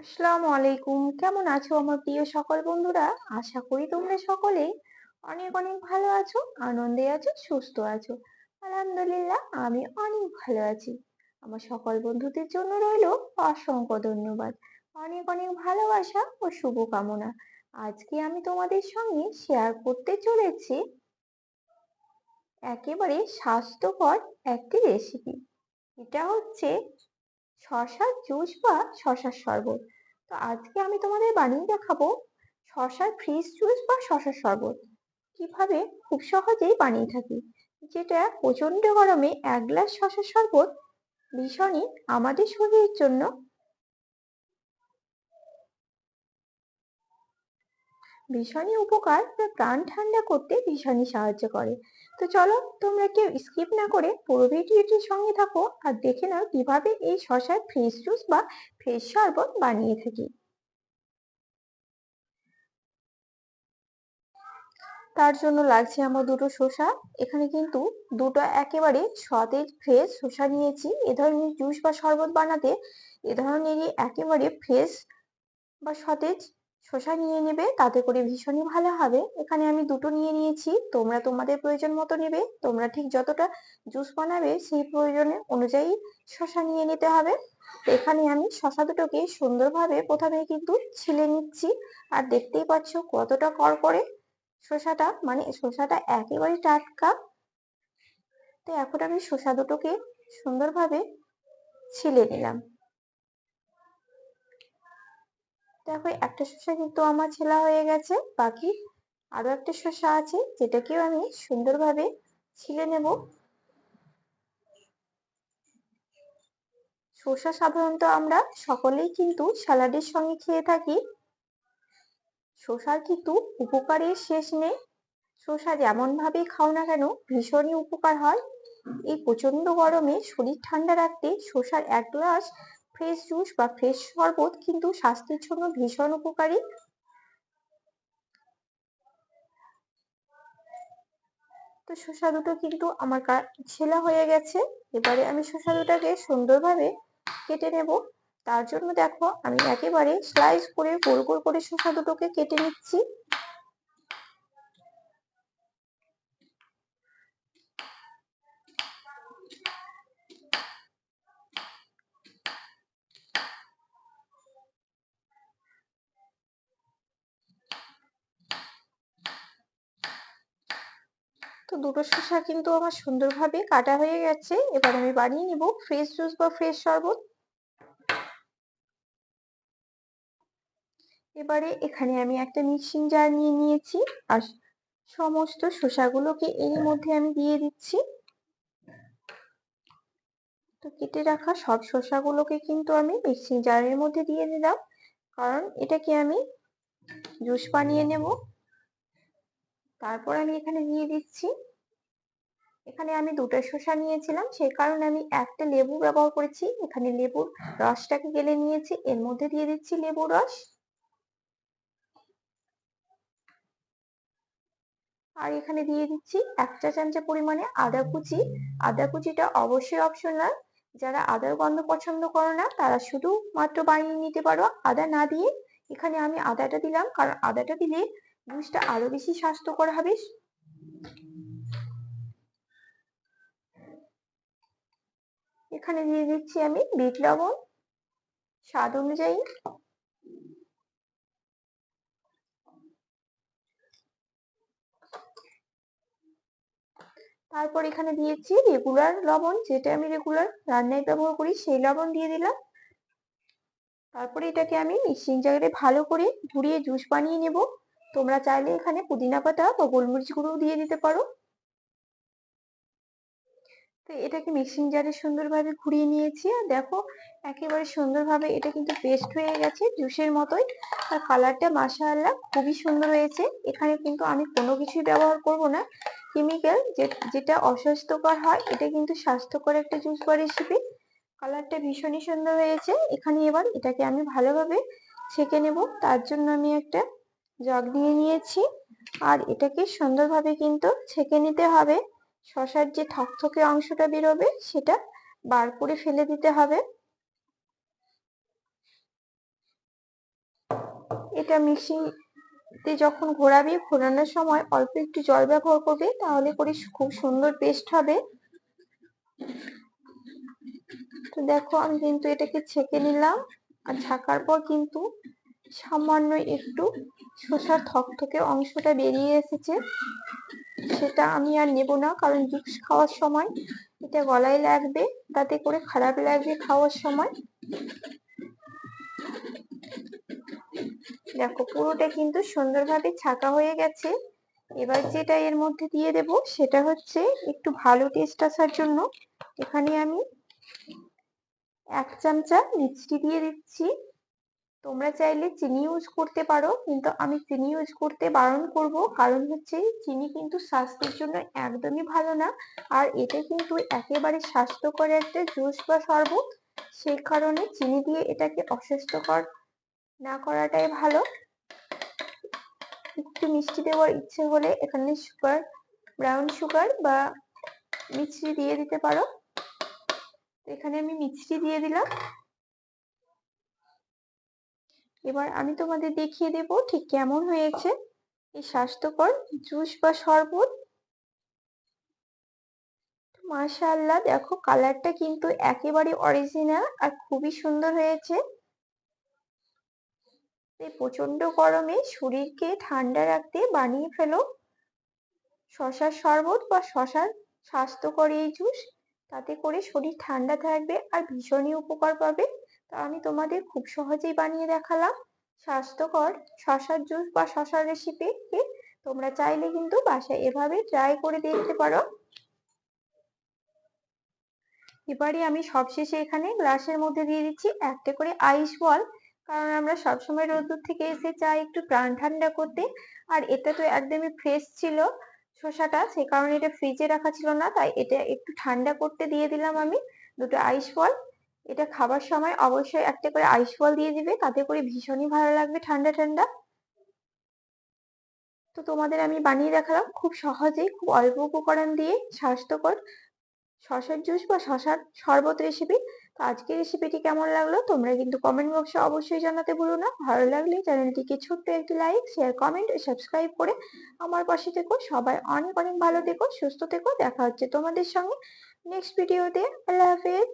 আসসালামু আলাইকুম। কেমন আছো আমার প্রিয় সকল বন্ধুরা? আশা করি তোমরা সকলে অনেক অনেক ভালো আছো, আনন্দে আছো, সুস্থ আছো। আলহামদুলিল্লাহ, আমি অনেক ভালো আছি। আমার সকল বন্ধুদের জন্য রইল অসংখ্য ধন্যবাদ। অনেক অনেক ভালোবাসা ও শুভকামনা। আজকে আমি তোমাদের সঙ্গে শেয়ার করতে চলেছি একেবারে স্বাস্থ্যকর একটি রেসিপি এটা হচ্ছে শশার জুস বা শশার শরবত। তো আজকে আমি তোমাদের বানিয়ে দেখাবো শশার ফ্রিজ জুস বা শশার শরবত। কীভাবে খুব সহজেই বানিয়ে থাকি? যেটা প্রচণ্ড গরমে এক গ্লাস শশার শরবত ভীষণই আমাদের শরীরের জন্য ভীষণই উপকার প্রাণ ঠান্ডা করতে ভীষণই সাহায্য করে। তো চলো তোমরা কেউ স্কিপ না করে পুরো ভিডিওটির সঙ্গে থাকো আর দেখে নাও কীভাবে এই শশার ফ্রেশ জুস বা ফ্রেশ শরবত বানিয়ে থাকি। তার জন্য লাগছে আমার দুটো শসা। এখানে কিন্তু দুটো একেবারে সতেজ ফ্রেশ শসা নিয়েছি। এ ধরনের জুস বা শরবত বানাতে এ ধরনেরই একেবারে ফ্রেশ বা সতেজ শসা নিয়ে নেবে, তাতে করে ভীষণই ভালো হবে। এখানে আমি দুটো নিয়ে নিয়েছি, তোমরা তোমাদের প্রয়োজন মতো নেবে। তোমরা ঠিক যতটা জুস বানাবে সেই প্রয়োজনে অনুযায়ী শসা নিয়ে নিতে হবে। এখানে আমি শসা দুটোকে সুন্দরভাবে প্রথমে কিন্তু ছিলে নিচ্ছি। আর দেখতেই পাচ্ছ কতটা কর করে শসাটা মানে শসাটা একেবারে টাটকা। তো এখন আমি শসা দুটোকে সুন্দরভাবে ছিলে নিলাম। দেখো, একটা শসা কিন্তু আমার ছেলা হয়ে গেছে। বাকি আরও একটা শসা আছে, যেটাকেও আমি সুন্দরভাবে ছিলে নেব। শসা সাধারণত আমরা সকলেই কিন্তু স্যালাডের সঙ্গে খেয়ে থাকি। শসার কিন্তু উপকারের শেষ নেই। শসা যেমন ভাবে খাও না কেন, ভীষণই উপকার হয়। এই প্রচণ্ড গরমে শরীর ঠান্ডা রাখতে শসার এক গ্লাস ফ্রেশ জুস বা ফ্রেশ শরবত কিন্তু স্বাস্থ্যের জন্য ভীষণ উপকারী। তো শসা দুটো কিন্তু আমার ছেলা হয়ে গেছে। এবারে আমি শসা দুটাকে সুন্দরভাবে কেটে নেব। তার জন্য দেখো, আমি একেবারে স্লাইস করে গোল গোল করে শসা দুটোকে কেটে নিচ্ছি। দুটো শসা কিন্তু আমার সুন্দরভাবে কাটা হয়ে গেছে। এবার আমি বানিয়ে নিব ফ্রেশ জুস বা ফ্রেশ শরবত। এবারে এখানে আমি একটা মিক্সিং জার নিয়ে নিয়েছি। আর সমস্ত শসাগুলোকে এর মধ্যে আমি দিয়ে দিচ্ছি। তো কেটে রাখা সব শসাগুলোকে কিন্তু আমি মিক্সিং জারের মধ্যে দিয়ে দিলাম। কারণ এটাকে আমি জুস বানিয়ে নেব। তারপর আমি এখানে দিয়ে দিচ্ছি এখানে আমি দুটো শসা নিয়েছিলাম সেই কারণে আমি একটা লেবু ব্যবহার করেছি। এখানে লেবুর রসটাকে গেলে নিয়েছি, এর মধ্যে দিয়ে দিচ্ছি লেবুর রস। আর এখানে দিয়ে দিচ্ছি এক চা চামচা পরিমাণে আদা কুচি। আদা কুচিটা অবশ্যই অপশনাল যারা আদার গন্ধ পছন্দ করো না, তারা শুধু মাত্র বানিয়ে নিতে পারো। আদা না দিয়ে এখানে আমি আদাটা দিলাম, কারণ আদাটা দিলে জুসটা আরও বেশি স্বাস্থ্যকর হবে। এখানে দিয়ে দিচ্ছি আমি বিট লবণ, স্বাদ অনুযায়ী। তারপর এখানে দিয়েছি রেগুলার লবণ, যেটা আমি রেগুলার রান্নায় ব্যবহার করি সেই লবণ দিয়ে দিলাম। তারপরে এটাকে আমি মিক্সিং জারে ভালো করে ঘুরিয়ে জুস বানিয়ে নেব। তোমরা চাইলে এখানে পুদিনা পাতা বা গোলমরিচ গুঁড়ো দিয়ে দিতে পারো। তো এটাকে মিক্সিং জারে সুন্দরভাবে ঘুরিয়ে নিয়েছি। আর দেখো, একেবারে সুন্দরভাবে এটা কিন্তু পেস্ট হয়ে গেছে জুসের মতোই। আর কালারটা মাশাআল্লাহ খুবই সুন্দর হয়েছে। এখানে কিন্তু আমি কোনো কিছুই ব্যবহার করব না। কেমিক্যাল যেটা অস্বাস্থ্যকর হয়, এটা কিন্তু স্বাস্থ্যকর একটা জুস বা রেসিপি কালারটা ভীষণই সুন্দর হয়েছে। এখানে এবার এটাকে আমি ভালোভাবে ছেঁকে নেব। তার জন্য আমি একটা জগ নিয়ে নিয়েছি। আর এটাকে সুন্দরভাবে কিন্তু ছেঁকে নিতে হবে। শশার যে থকথকে অংশটা বেরোবে, সেটা বার করে ফেলে দিতে হবে। এটা মিক্সিতে যখন ঘোরাবি, ঘোরানোর সময় অল্প একটু জল ব্যবহার করবে, তাহলে করে খুব সুন্দর পেস্ট হবে। তো দেখো, আমি কিন্তু এটাকে ছেঁকে নিলাম। আর ছাকার পর কিন্তু সামান্য একটু শসার থকথকে অংশটা বেরিয়ে এসেছে। সেটা আমি আর নেব না, কারণ জুস খাওয়ার সময় এটা গলায় লাগবে, তাতে করে খারাপ লাগবে খাওয়ার সময়। দেখো, পুরোটা কিন্তু সুন্দরভাবে ছাকা হয়ে গেছে। এবার যেটা এর মধ্যে দিয়ে দেব, সেটা হচ্ছে একটু ভালো টেস্ট আসার জন্য এখানে আমি এক চামচা মিষ্টি দিয়ে দিচ্ছি। তোমরা চাইলে চিনি ইউজ করতে পারো, কিন্তু আমি চিনি ইউজ করতে বারণ করব। কারণ হচ্ছে চিনি কিন্তু স্বাস্থ্যের জন্য একদমই ভালো না। আর এটা কিন্তু একেবারে স্বাস্থ্যকর একটা জুস বা শরবত। সেই কারণে চিনি দিয়ে এটাকে অস্বাস্থ্যকর না করাটাই ভালো। একটু মিষ্টি দেওয়ার ইচ্ছে হলে এখানে সুগার ব্রাউন সুগার বা মিষ্টি দিয়ে দিতে পারো। এখানে আমি মিষ্টি দিয়ে দিলাম। এবার আমি তোমাদের দেখিয়ে দেব ঠিক কেমন হয়েছে। এই স্বাস্থ্যকর জুস বা শরবত। মাশাআল্লাহ, দেখো কালারটা কিন্তু একেবারে অরিজিনাল আর খুবই সুন্দর হয়েছে। এই প্রচণ্ড গরমে শরীরকে ঠান্ডা রাখতে বানিয়ে ফেলো। শশার শরবত বা শশার স্বাস্থ্যকর এই জুস, তাতে করে শরীর ঠান্ডা থাকবে আর ভীষণই উপকার পাবে। তা আমি তোমাদের খুব সহজেই বানিয়ে দেখালাম। স্বাস্থ্যকর শশার জুস বা শশার রেসিপি তোমরা চাইলে কিন্তু বাসায় এভাবে ট্রাই করে দেখতে পারো। এবারে আমি সবশেষে এখানে গ্লাসের মধ্যে দিয়ে দিচ্ছি একটা করে আইস বল কারণ আমরা সবসময় রোদ্দুর থেকে এসে চাই একটু প্রাণ ঠান্ডা করতে। আর এটা তো একদমই ফ্রেশ ছিল শসাটা সে কারণে এটা ফ্রিজে রাখা ছিল না, তাই এটা একটু ঠান্ডা করতে দিয়ে দিলাম আমি দুটো আইস বল এটা খাবার সময় অবশ্যই একটা করে আইস বল দিয়ে দিবে, তাতে করে ভীষণই ভালো লাগবে ঠান্ডা ঠান্ডা। তো তোমাদের আমি বানিয়ে দেখালাম খুব সহজেই, খুব অল্প উপকরণ দিয়ে স্বাস্থ্যকর শশার জুস বা শশার শরবত রেসিপি তো আজকের রেসিপিটি কেমন লাগল তোমরা কিন্তু কমেন্ট বক্সে অবশ্যই জানাতে ভুলো না। ভালো লাগলে চ্যানেলটিকে ছোট্ট একটি লাইক শেয়ার কমেন্ট সাবস্ক্রাইব করে আমার পাশে থেকো। সবাই অনেক অনেক ভালো থেকো, সুস্থ থেকো। দেখা হচ্ছে তোমাদের সঙ্গে নেক্সট ভিডিওতে আল্লাহ হাফেজ।